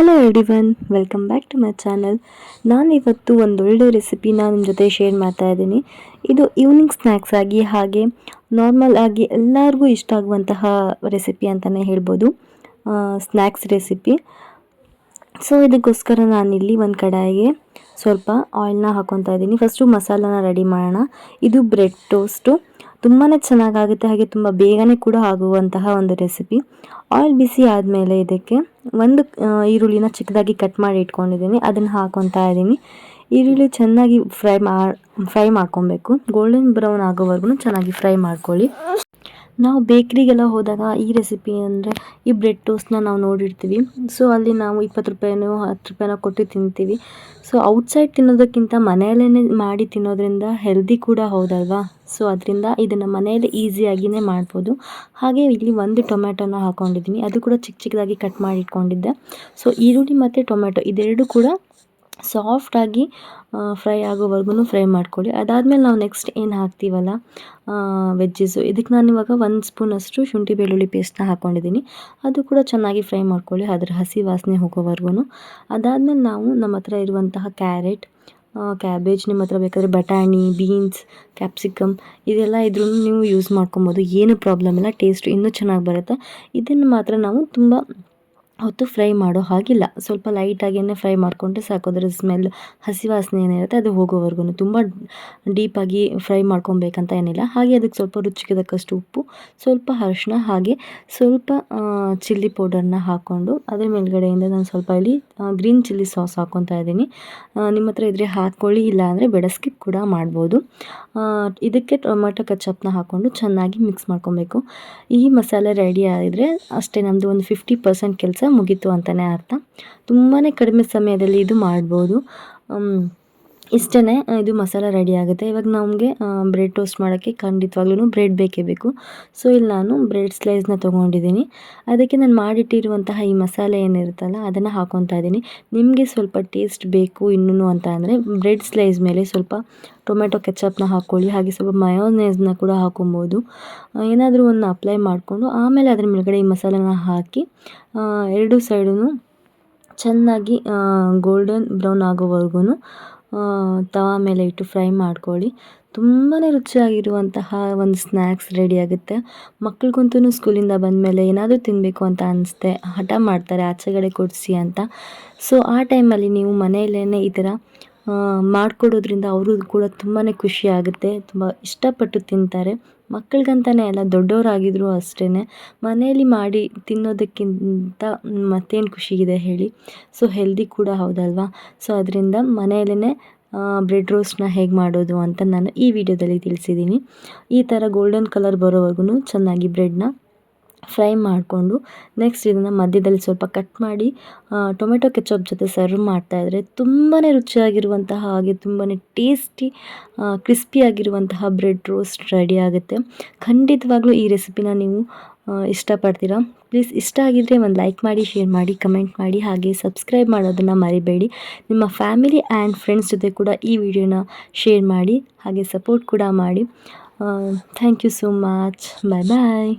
Hello everyone welcome back to my channel ನಾನಿವತ್ತು ಒಂದೊಳ್ಳೆ ರೆಸಿಪಿನ ನಿಮ್ಮ ಜೊತೆ ಶೇರ್ ಮಾಡ್ತಾ ಇದ್ದೀನಿ. ಇದು ಈವ್ನಿಂಗ್ ಸ್ನ್ಯಾಕ್ಸ್ ಆಗಿ ಹಾಗೆ ನಾರ್ಮಲ್ ಆಗಿ ಎಲ್ಲರಿಗೂ ಇಷ್ಟ ಆಗುವಂತಹ ರೆಸಿಪಿ ಅಂತಲೇ ಹೇಳ್ಬೋದು. ಸ್ನ್ಯಾಕ್ಸ್ ರೆಸಿಪಿ ಸೊ ಇದಕ್ಕೋಸ್ಕರ ನಾನಿಲ್ಲಿ ಒಂದು ಕಡಾಯಿಗೆ ಸ್ವಲ್ಪ ಆಯಿಲ್ನ ಹಾಕೊತಾ ಇದ್ದೀನಿ. ಫಸ್ಟು ಮಸಾಲಾನ ರೆಡಿ ಮಾಡೋಣ. ಇದು ಬ್ರೆಡ್ ಟೋಸ್ಟು ತುಂಬಾ ಚೆನ್ನಾಗಾಗುತ್ತೆ, ಹಾಗೆ ತುಂಬ ಬೇಗನೆ ಕೂಡ ಆಗುವಂತಹ ಒಂದು ರೆಸಿಪಿ ಆಯಿಲ್ ಬಿಸಿ ಆದಮೇಲೆ ಇದಕ್ಕೆ ಒಂದು ಈರುಳ್ಳಿನ ಚಿಕ್ಕದಾಗಿ ಕಟ್ ಮಾಡಿ ಇಟ್ಕೊಂಡಿದ್ದೀನಿ. ಅದನ್ನು ಹಾಕೊತಾ ಇದ್ದೀನಿ. ಈರುಳ್ಳಿ ಚೆನ್ನಾಗಿ ಫ್ರೈ ಮಾ ಫ್ರೈ ಮಾಡ್ಕೊಬೇಕು ಗೋಲ್ಡನ್ ಬ್ರೌನ್ ಆಗೋವರೆಗೂ ಚೆನ್ನಾಗಿ ಫ್ರೈ ಮಾಡ್ಕೊಳ್ಳಿ. ನಾವು ಬೇಕ್ರಿಗೆಲ್ಲ ಹೋದಾಗ ಈ ರೆಸಿಪಿ ಅಂದರೆ ಈ ಬ್ರೆಡ್ ಟೋಸ್ಟ್ನ ನಾವು ನೋಡಿರ್ತೀವಿ. ಸೊ ಅಲ್ಲಿ ನಾವು ಇಪ್ಪತ್ತು ರೂಪಾಯಿನೋ, ಹತ್ತು ರೂಪಾಯಿನೋ ಕೊಟ್ಟು ತಿಂತೀವಿ. ಸೊ ಔಟ್ಸೈಡ್ ತಿನ್ನೋದಕ್ಕಿಂತ ಮನೆಯಲ್ಲೇ ಮಾಡಿ ತಿನ್ನೋದ್ರಿಂದ ಹೆಲ್ದಿ ಕೂಡ ಹೌದಲ್ವಾ? ಸೊ ಅದರಿಂದ ಇದನ್ನು ಮನೆಯಲ್ಲಿ ಈಸಿಯಾಗಿಯೇ ಮಾಡ್ಬೋದು. ಹಾಗೆ ಇಲ್ಲಿ ಒಂದು ಟೊಮೆಟೊನ ಹಾಕ್ಕೊಂಡಿದ್ದೀನಿ ಅದು ಕೂಡ ಚಿಕ್ಕ ಚಿಕ್ಕದಾಗಿ ಕಟ್ ಮಾಡಿ ಇಟ್ಕೊಂಡಿದ್ದೆ. ಸೊ ಈರುಳ್ಳಿ ಮತ್ತು ಟೊಮೆಟೊ ಇದೆರಡು ಕೂಡ ಸಾಫ್ಟಾಗಿ ಫ್ರೈ ಆಗೋವರೆಗೂ ಫ್ರೈ ಮಾಡ್ಕೊಳ್ಳಿ. ಅದಾದಮೇಲೆ ನಾವು ನೆಕ್ಸ್ಟ್ ಏನು ಹಾಕ್ತೀವಲ್ಲ ವೆಜ್ಜಸ್ಸು ಇದಕ್ಕೆ ನಾನು ಇವಾಗ ಒಂದು ಸ್ಪೂನಷ್ಟು ಶುಂಠಿ ಬೆಳ್ಳುಳ್ಳಿ ಪೇಸ್ಟ್ನ ಹಾಕ್ಕೊಂಡಿದ್ದೀನಿ ಅದು ಕೂಡ ಚೆನ್ನಾಗಿ ಫ್ರೈ ಮಾಡ್ಕೊಳ್ಳಿ. ಅದರ ಹಸಿ ವಾಸನೆ ಹೋಗೋವರೆಗೂ ಅದಾದಮೇಲೆ ನಾವು ನಮ್ಮ ಹತ್ರ ಇರುವಂತಹ ಕ್ಯಾರೆಟ್ ಕ್ಯಾಬೇಜ್ ನಿಮ್ಮ ಹತ್ರ ಬೇಕಾದರೆ ಬಟಾಣಿ ಬೀನ್ಸ್ ಕ್ಯಾಪ್ಸಿಕಮ್ ಇದೆಲ್ಲ ಇದ್ರೂ ನೀವು ಯೂಸ್ ಮಾಡ್ಕೊಬೋದು. ಏನು ಪ್ರಾಬ್ಲಮ್ ಇಲ್ಲ ಟೇಸ್ಟ್ ಇನ್ನೂ ಚೆನ್ನಾಗಿ ಬರುತ್ತೆ. ಇದನ್ನು ಮಾತ್ರ ನಾವು ತುಂಬ ಹೊತ್ತು ಫ್ರೈ ಮಾಡೋ ಹಾಗಿಲ್ಲ. ಸ್ವಲ್ಪ ಲೈಟಾಗಿಯೇ ಫ್ರೈ ಮಾಡಿಕೊಂಡ್ರೆ ಸಾಕು. ಅದರ ಸ್ಮೆಲ್ ಹಸಿ ವಾಸನೆ ಏನಿರುತ್ತೆ, ಅದು ಹೋಗೋವರೆಗೂ ತುಂಬ ಡೀಪಾಗಿ ಫ್ರೈ ಮಾಡ್ಕೊಬೇಕಂತ ಏನಿಲ್ಲ. ಹಾಗೆ ಅದಕ್ಕೆ ಸ್ವಲ್ಪ ರುಚಿಗೆ ತಕ್ಕಷ್ಟು ಉಪ್ಪು, ಸ್ವಲ್ಪ ಅರಿಶಿನ ಹಾಗೆ ಸ್ವಲ್ಪ ಚಿಲ್ಲಿ ಪೌಡರ್ನ ಹಾಕ್ಕೊಂಡು ಅದ್ರ ಮೇಲ್ಗಡೆಯಿಂದ ನಾನು ಸ್ವಲ್ಪ ಇಲ್ಲಿ ಗ್ರೀನ್ ಚಿಲ್ಲಿ ಸಾಸ್ ಹಾಕ್ಕೊತಾ ಇದ್ದೀನಿ. ನಿಮ್ಮ ಹತ್ರ ಇದ್ರೆ ಹಾಕ್ಕೊಳ್ಳಿ ಇಲ್ಲ ಅಂದರೆ ಬೇಡ ಸ್ಕಿಪ್ ಕೂಡ ಮಾಡ್ಬೋದು. ಇದಕ್ಕೆ ಟೊಮೆಟೊ ಕಚ್ಚಪ್ನ ಹಾಕ್ಕೊಂಡು ಚೆನ್ನಾಗಿ ಮಿಕ್ಸ್ ಮಾಡ್ಕೊಬೇಕು. ಈ ಮಸಾಲೆ ರೆಡಿ ಆಗಿದ್ರೆ ಅಷ್ಟೇ ನಮ್ಮದು ಒಂದು ಫಿಫ್ಟಿ ಪರ್ಸೆಂಟ್ ಕೆಲಸ ಮುಗೀತು ಅಂತಲೇ ಅರ್ಥ. ತುಂಬಾ ಕಡಿಮೆ ಸಮಯದಲ್ಲಿ ಇದು ಮಾಡ್ಬೋದು. ಇಷ್ಟೇ ಇದು ಮಸಾಲ ರೆಡಿ ಆಗುತ್ತೆ. ಇವಾಗ ನಮಗೆ ಬ್ರೆಡ್ ಟೋಸ್ಟ್ ಮಾಡೋಕ್ಕೆ ಖಂಡಿತವಾಗ್ಲೂ ಬ್ರೆಡ್ ಬೇಕೇ ಬೇಕು. ಸೊ ಇಲ್ಲಿ ನಾನು ಬ್ರೆಡ್ ಸ್ಲೈಸ್ನ ತೊಗೊಂಡಿದ್ದೀನಿ. ಅದಕ್ಕೆ ನಾನು ಮಾಡಿಟ್ಟಿರುವಂತಹ ಈ ಮಸಾಲೆ ಏನಿರುತ್ತಲ್ಲ, ಅದನ್ನು ಹಾಕೊತಾ ಇದ್ದೀನಿ. ನಿಮಗೆ ಸ್ವಲ್ಪ ಟೇಸ್ಟ್ ಬೇಕು ಇನ್ನೂ ಅಂತ ಅಂದರೆ ಬ್ರೆಡ್ ಸ್ಲೈಸ್ ಮೇಲೆ ಸ್ವಲ್ಪ ಟೊಮೆಟೊ ಕೆಚಪ್ನ ಹಾಕ್ಕೊಳ್ಳಿ ಹಾಗೆ ಸ್ವಲ್ಪ ಮಯೋನೇಸ್ನ ಕೂಡ ಹಾಕೊಬೋದು ಏನಾದರೂ ಒಂದು ಅಪ್ಲೈ ಮಾಡಿಕೊಂಡು, ಆಮೇಲೆ ಅದರ ಮೇಲ್ಗಡೆ ಈ ಮಸಾಲೆನ ಹಾಕಿ ಎರಡು ಸೈಡೂ ಚೆನ್ನಾಗಿ ಗೋಲ್ಡನ್ ಬ್ರೌನ್ ಆಗೋವರೆಗೂ ತವಾ ಮೇಲೆ ಇಟ್ಟು ಫ್ರೈ ಮಾಡ್ಕೊಳ್ಳಿ. ತುಂಬಾ ರುಚಿಯಾಗಿರುವಂತಹ ಒಂದು ಸ್ನ್ಯಾಕ್ಸ್ ರೆಡಿ ಆಗುತ್ತೆ. ಮಕ್ಳಿಗಂತೂ ಸ್ಕೂಲಿಂದ ಬಂದಮೇಲೆ ಏನಾದರೂ ತಿನ್ನಬೇಕು ಅಂತ ಅನಿಸುತ್ತೆ ಹಠ ಮಾಡ್ತಾರೆ, ಆಚೆಗಡೆ ಕೊಡಿಸಿ ಅಂತ. ಸೊ ಆ ಟೈಮಲ್ಲಿ ನೀವು ಮನೆಯಲ್ಲೇ ಈ ಥರ ಮಾಡಿಕೊಡೋದ್ರಿಂದ ಅವರು ಕೂಡ ತುಂಬಾ ಖುಷಿ ಆಗುತ್ತೆ. ತುಂಬ ಇಷ್ಟಪಟ್ಟು ತಿಂತಾರೆ. ಮಕ್ಕಳಿಗಂತಲೇ ಅಲ್ಲ, ದೊಡ್ಡವರಾಗಿದ್ರು ಅಷ್ಟೇ ಮನೆಯಲ್ಲಿ ಮಾಡಿ ತಿನ್ನೋದಕ್ಕಿಂತ ಮತ್ತೇನು ಖುಷಿಗಿದೆ ಹೇಳಿ? ಸೊ ಹೆಲ್ದಿ ಕೂಡ ಹೌದಲ್ವಾ? ಸೊ ಅದರಿಂದ ಮನೆಯಲ್ಲೇ ಬ್ರೆಡ್ ರೋಸ್ಟ್ನ ಹೇಗೆ ಮಾಡೋದು ಅಂತ ನಾನು ಈ ವಿಡಿಯೋದಲ್ಲಿ ತಿಳಿಸಿದ್ದೀನಿ. ಈ ಥರ ಗೋಲ್ಡನ್ ಕಲರ್ ಬರೋವರೆಗೂ ಚೆನ್ನಾಗಿ ಬ್ರೆಡ್ನ ಫ್ರೈ ಮಾಡಿಕೊಂಡು ನೆಕ್ಸ್ಟ್ ಇದನ್ನು ಮಧ್ಯದಲ್ಲಿ ಸ್ವಲ್ಪ ಕಟ್ ಮಾಡಿ ಟೊಮೆಟೊ ಕೆಚಪ್ ಜೊತೆ ಸರ್ವ್ ಮಾಡ್ತಾಯಿದ್ರೆ ತುಂಬಾ ರುಚಿಯಾಗಿರುವಂತಹ ಹಾಗೆ ತುಂಬಾ ಟೇಸ್ಟಿ ಕ್ರಿಸ್ಪಿಯಾಗಿರುವಂತಹ ಬ್ರೆಡ್ ರೋಸ್ಟ್ ರೆಡಿ ಆಗುತ್ತೆ. ಖಂಡಿತವಾಗ್ಲೂ ಈ ರೆಸಿಪಿನ ನೀವು ಇಷ್ಟಪಡ್ತೀರಾ? ಪ್ಲೀಸ್ ಇಷ್ಟ ಆಗಿದ್ದರೆ ಒಂದು ಲೈಕ್ ಮಾಡಿ ಶೇರ್ ಮಾಡಿ ಕಮೆಂಟ್ ಮಾಡಿ, ಹಾಗೆ ಸಬ್ಸ್ಕ್ರೈಬ್ ಮಾಡೋದನ್ನು ಮರಿಬೇಡಿ. ನಿಮ್ಮ ಫ್ಯಾಮಿಲಿ ಆ್ಯಂಡ್ ಫ್ರೆಂಡ್ಸ್ ಜೊತೆ ಕೂಡ ಈ ವಿಡಿಯೋನ ಶೇರ್ ಮಾಡಿ, ಹಾಗೆ ಸಪೋರ್ಟ್ ಕೂಡ ಮಾಡಿ. Thank you so much bye bye